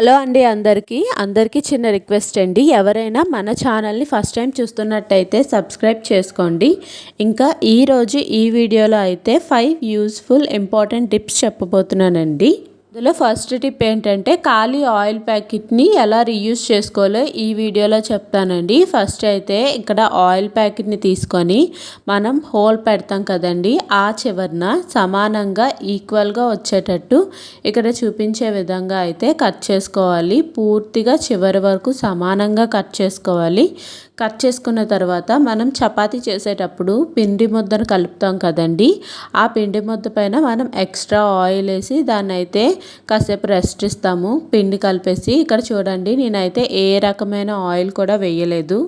Hello అండి అందరికీ. అందరికీ చిన్న రిక్వెస్ట్ అండి. ఎవరైనా మన ఛానల్ని ఫస్ట్ టైం చూస్తున్నట్టయితే సబ్స్క్రైబ్ చేసుకోండి. ఇంకా ఈరోజు ఈ వీడియోలో అయితే ఫైవ్ యూస్ఫుల్ ఇంపార్టెంట్ టిప్స్ చెప్పబోతున్నానండి. ఇందులో ఫస్ట్ టిప్ ఏంటంటే ఖాళీ ఆయిల్ ప్యాకెట్ని ఎలా రీయూజ్ చేసుకోవాలో ఈ వీడియోలో చెప్తానండి. ఫస్ట్ అయితే ఇక్కడ ఆయిల్ ప్యాకెట్ని తీసుకొని మనం హోల్ పెడతాం కదండి. ఆ చివరిన సమానంగా ఈక్వల్గా వచ్చేటట్టు ఇక్కడ చూపించే విధంగా అయితే కట్ చేసుకోవాలి. పూర్తిగా చివరి వరకు సమానంగా కట్ చేసుకోవాలి. కట్ చేసుకున్న తర్వాత మనం చపాతీ చేసేటప్పుడు పిండి ముద్దను కలుపుతాం కదండి. ఆ పిండి ముద్ద పైన మనం ఎక్స్ట్రా ఆయిల్ వేసి దాన్ని అయితే కాసేపు రెస్ట్ ఇస్తాము. పిండి కలిపేసి ఇక్కడ చూడండి నేనైతే ఏ రకమైన ఆయిల్ కూడా వేయలేదు.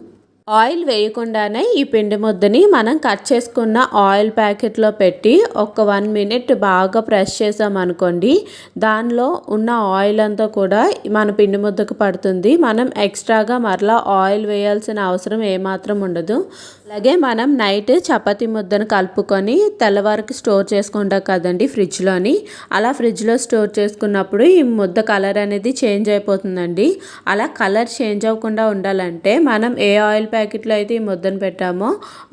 ఆయిల్ వేయకుండానే ఈ పిండి ముద్దని మనం కట్ చేసుకున్న ఆయిల్ ప్యాకెట్లో పెట్టి ఒక వన్ మినిట్ బాగా ప్రెస్ చేసామనుకోండి దానిలో ఉన్న ఆయిల్ అంతా కూడా మన పిండి ముద్దకు పడుతుంది. మనం ఎక్స్ట్రాగా మరలా ఆయిల్ వేయాల్సిన అవసరం ఏమాత్రం ఉండదు. అలాగే మనం నైట్ చపాతీ ముద్దను కలుపుకొని తెల్లవారికి స్టోర్ చేసుకుంటాం కదండి ఫ్రిడ్జ్లోని. అలా ఫ్రిడ్జ్లో స్టోర్ చేసుకున్నప్పుడు ఈ ముద్ద కలర్ అనేది చేంజ్ అయిపోతుందండి. అలా కలర్ చేంజ్ అవ్వకుండా ఉండాలంటే మనం ఏ ఆయిల్ ప్యాకెట్లో అయితే ఈ ముద్దను పెట్టామో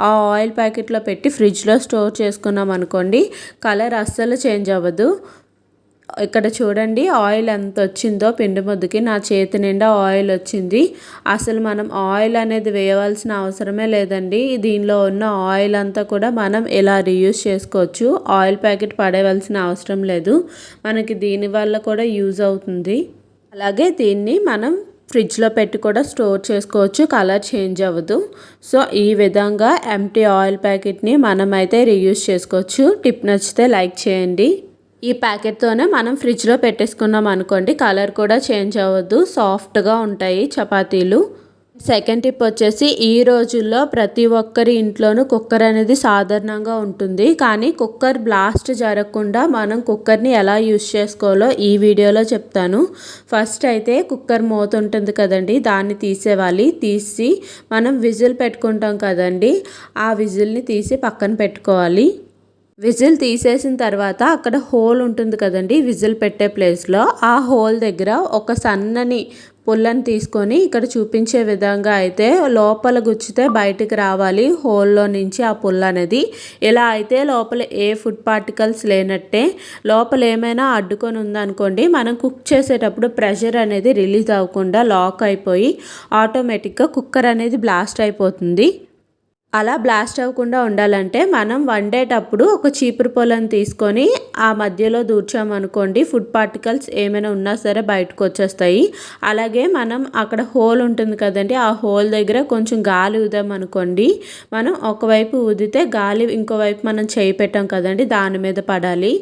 ఆ ఆయిల్ ప్యాకెట్లో పెట్టి ఫ్రిడ్జ్లో స్టోర్ చేసుకున్నాం అనుకోండి కలర్ అస్సలు చేంజ్ అవ్వదు. ఇక్కడ చూడండి ఆయిల్ ఎంత వచ్చిందో పిండి ముద్దకి. నా చేతి నిండా ఆయిల్ వచ్చింది. అసలు మనం ఆయిల్ అనేది వేయవలసిన అవసరమే లేదండి. దీనిలో ఉన్న ఆయిల్ అంతా కూడా మనం ఇలా రీయూజ్ చేసుకోవచ్చు. ఆయిల్ ప్యాకెట్ పడేయవలసిన అవసరం లేదు. మనకి దీనివల్ల కూడా యూజ్ అవుతుంది. అలాగే దీన్ని మనం ఫ్రిడ్జ్లో పెట్టి కూడా స్టోర్ చేసుకోవచ్చు. కలర్ చేంజ్ అవ్వదు. సో ఈ విధంగా ఎంటీ ఆయిల్ ప్యాకెట్ని మనమైతే రీయూజ్ చేసుకోవచ్చు. టిప్ నచ్చితే లైక్ చేయండి. ఈ ప్యాకెట్తోనే మనం ఫ్రిడ్జ్లో పెట్టేసుకున్నాం అనుకోండి కలర్ కూడా చేంజ్ అవ్వద్దు సాఫ్ట్గా ఉంటాయి చపాతీలు. సెకండ్ టిప్ వచ్చేసి ఈ రోజుల్లో ప్రతి ఒక్కరి ఇంట్లోనూ కుక్కర్ అనేది సాధారణంగా ఉంటుంది. కానీ కుక్కర్ బ్లాస్ట్ జరగకుండా మనం కుక్కర్ని ఎలా యూజ్ చేసుకోవాలో ఈ వీడియోలో చెప్తాను. ఫస్ట్ అయితే కుక్కర్ మూత ఉంటుంది కదండి దాన్ని తీసేవాలి. తీసి మనం విజిల్ పెట్టుకుంటాం కదండి ఆ విజిల్ని తీసి పక్కన పెట్టుకోవాలి. విజిల్ తీసేసిన తర్వాత అక్కడ హోల్ ఉంటుంది కదండి విజిల్ పెట్టే ప్లేస్లో. ఆ హోల్ దగ్గర ఒక సన్నని పుల్లని తీసుకొని ఇక్కడ చూపించే విధంగా అయితే లోపల గుచ్చితే బయటికి రావాలి హోల్లో నుంచి ఆ పుల్ల అనేది. ఇలా అయితే లోపల ఏ ఫుడ్ పార్టికల్స్ లేనట్టే లోపల ఏమైనా అడ్డుకొని ఉందనుకోండి మనం కుక్ చేసేటప్పుడు ప్రెషర్ అనేది రిలీజ్ అవ్వకుండా లాక్ అయిపోయి ఆటోమేటిక్గా కుక్కర్ అనేది బ్లాస్ట్ అయిపోతుంది. అలా బ్లాస్ట్ అవ్వకుండా ఉండాలంటే మనం వండేటప్పుడు ఒక చీపురు పొలను తీసుకొని ఆ మధ్యలో దూర్చామనుకోండి ఫుడ్ పార్టికల్స్ ఏమైనా ఉన్నా సరే బయటకు వచ్చేస్తాయి. అలాగే మనం అక్కడ హోల్ ఉంటుంది కదండి ఆ హోల్ దగ్గర కొంచెం గాలి ఊదామనుకోండి మనం ఒకవైపు ఊదితే గాలి ఇంకోవైపు మనం చేయి పెట్టాం కదండి దాని మీద పడాలి.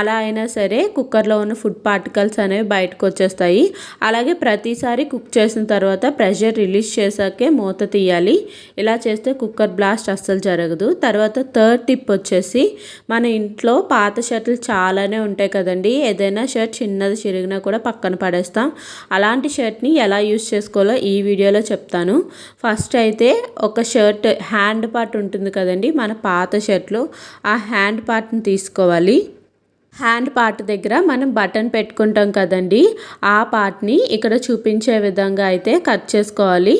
అలా అయినా సరే కుక్కర్లో ఉన్న ఫుడ్ పార్టికల్స్ అనేవి బయటకు వచ్చేస్తాయి. అలాగే ప్రతిసారి కుక్ చేసిన తర్వాత ప్రెషర్ రిలీజ్ చేసాకే మూత తీయాలి. ఇలా చేస్తే కుక్కర్ బ్లాస్ట్ అస్సలు జరగదు. తర్వాత థర్డ్ టిప్ వచ్చేసి మన ఇంట్లో పాత షర్ట్లు చాలానే ఉంటాయి కదండి. ఏదైనా షర్ట్ చిన్నది చిరిగినా కూడా పక్కన పడేస్తాం. అలాంటి షర్ట్ని ఎలా యూస్ చేసుకోవాలో ఈ వీడియోలో చెప్తాను. ఫస్ట్ అయితే ఒక షర్ట్ హ్యాండ్ పార్ట్ ఉంటుంది కదండి మన పాత షర్ట్లు. ఆ హ్యాండ్ పార్ట్ని తీసుకోవాలి. హ్యాండ్ పార్ట్ దగ్గర మనం బటన్ పెట్టుకుంటాం కదండి. ఆ పార్ట్ని ఇక్కడ చూపించే విధంగా అయితే కట్ చేసుకోవాలి.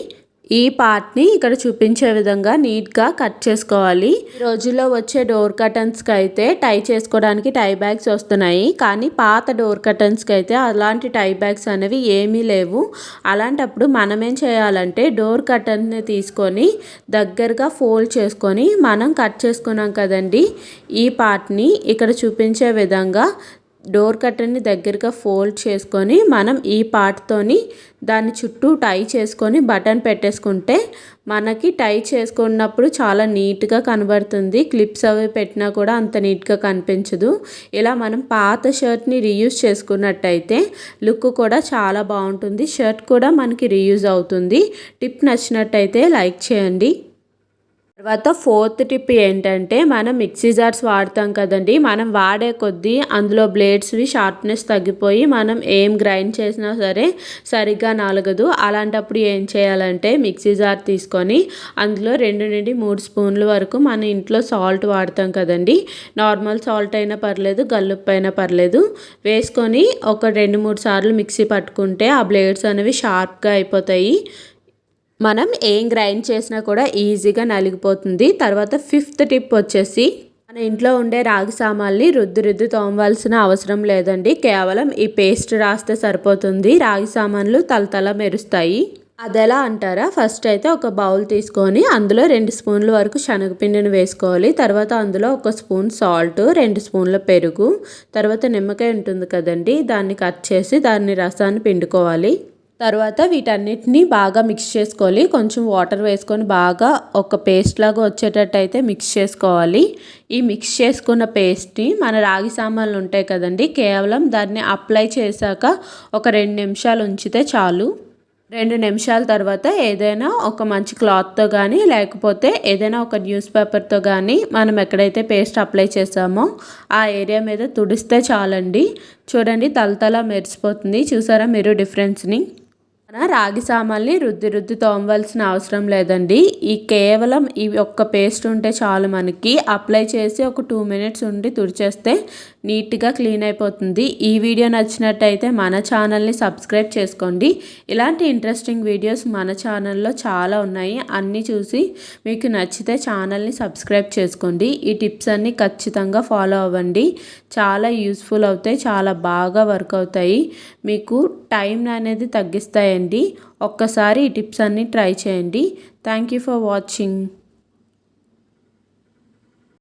ఈ పార్ట్ని ఇక్కడ చూపించే విధంగా నీట్గా కట్ చేసుకోవాలి. రోజుల్లో వచ్చే డోర్ కర్టన్స్కి అయితే టై చేసుకోవడానికి టై బ్యాగ్స్ వస్తున్నాయి. కానీ పాత డోర్ కర్టన్స్కి అయితే అలాంటి టై బ్యాగ్స్ అనేవి ఏమీ లేవు. అలాంటప్పుడు మనం ఏం చేయాలంటే డోర్ కర్టన్ని తీసుకొని దగ్గరగా ఫోల్డ్ చేసుకొని మనం కట్ చేసుకున్నాం కదండి ఈ పార్ట్ని ఇక్కడ చూపించే విధంగా డోర్ కట్టర్ని దగ్గరగా ఫోల్డ్ చేసుకొని మనం ఈ పార్ట్తోని దాని చుట్టూ టై చేసుకొని బటన్ పెట్టేసుకుంటే మనకి టై చేసుకున్నప్పుడు చాలా నీట్గా కనబడుతుంది. క్లిప్స్ అవి పెట్టినా కూడా అంత నీట్గా కనిపించదు. ఇలా మనం పాత షర్ట్ని రీయూజ్ చేసుకున్నట్టయితే లుక్ కూడా చాలా బాగుంటుంది. షర్ట్ కూడా మనకి రీయూజ్ అవుతుంది. టిప్ నచ్చినట్టయితే లైక్ చేయండి. తర్వాత ఫోర్త్ టిప్ ఏంటంటే మనం మిక్సీ జార్స్ వాడతాం కదండి మనం వాడే కొద్దీ అందులో బ్లేడ్స్వి షార్ప్నెస్ తగ్గిపోయి మనం ఏం గ్రైండ్ చేసినా సరే సరిగ్గా నలగదు. అలాంటప్పుడు ఏం చేయాలంటే మిక్సీ జార్ తీసుకొని అందులో రెండు నుండి మూడు స్పూన్ల వరకు మన ఇంట్లో సాల్ట్ వాడతాం కదండి. నార్మల్ సాల్ట్ అయినా పర్లేదు గల్లుప్పు అయినా పర్లేదు. వేసుకొని ఒక రెండు మూడు సార్లు మిక్సీ పట్టుకుంటే ఆ బ్లేడ్స్ అనేవి షార్ప్గా అయిపోతాయి. మనం ఏం గ్రైండ్ చేసినా కూడా ఈజీగా నలిగిపోతుంది. తర్వాత ఫిఫ్త్ టిప్ వచ్చేసి మన ఇంట్లో ఉండే రాగి సామాన్ని రుద్దు రుద్దు తోమవలసిన అవసరం లేదండి. కేవలం ఈ పేస్ట్ రాస్తే సరిపోతుంది. రాగి సామాన్లు తలతల మెరుస్తాయి. అది ఎలా అంటారా? ఫస్ట్ అయితే ఒక బౌల్ తీసుకొని అందులో రెండు స్పూన్ల వరకు శనగపిండిని వేసుకోవాలి. తర్వాత అందులో ఒక స్పూన్ సాల్ట్ రెండు స్పూన్ల పెరుగు తర్వాత నిమ్మకాయ ఉంటుంది కదండి దాన్ని కట్ చేసి దాన్ని రసాన్ని పిండుకోవాలి. తర్వాత వీటన్నిటిని బాగా మిక్స్ చేసుకోవాలి. కొంచెం వాటర్ వేసుకొని బాగా ఒక పేస్ట్ లాగా వచ్చేటట్టు అయితే మిక్స్ చేసుకోవాలి. ఈ మిక్స్ చేసుకున్న పేస్ట్ని మన రాగి సామాన్లు ఉంటాయి కదండి కేవలం దాన్ని అప్లై చేశాక ఒక రెండు నిమిషాలు ఉంచితే చాలు. రెండు నిమిషాల తర్వాత ఏదైనా ఒక మంచి క్లాత్తో కానీ లేకపోతే ఏదైనా ఒక న్యూస్ పేపర్తో కానీ మనం ఎక్కడైతే పేస్ట్ అప్లై చేసామో ఆ ఏరియా మీద తుడిస్తే చాలండి. చూడండి తలతల మెరిసిపోతుంది. చూసారా మీరు డిఫరెన్స్ని మన రాగి సామాన్ని రుద్ది రుద్ది తోమవలసిన అవసరం లేదండి. ఈ కేవలం ఈ ఒక్క పేస్ట్ ఉంటే చాలు మనకి. అప్లై చేసి ఒక టూ మినిట్స్ ఉండి తుడిచేస్తే నీట్గా క్లీన్ అయిపోతుంది. ఈ వీడియో నచ్చినట్టయితే మన ఛానల్ని సబ్స్క్రైబ్ చేసుకోండి. ఇలాంటి ఇంట్రెస్టింగ్ వీడియోస్ మన ఛానల్లో చాలా ఉన్నాయి. అన్నీ చూసి మీకు నచ్చితే ఛానల్ని సబ్స్క్రైబ్ చేసుకోండి. ఈ టిప్స్ అన్నీ ఖచ్చితంగా ఫాలో అవ్వండి. చాలా యూస్ఫుల్ అవుతాయి. చాలా బాగా వర్క్ అవుతాయి. మీకు టైం అనేది తగ్గిస్తాయండి. ఒక్కసారి ఈ టిప్స్ అన్నీ ట్రై చేయండి. Thank you for watching.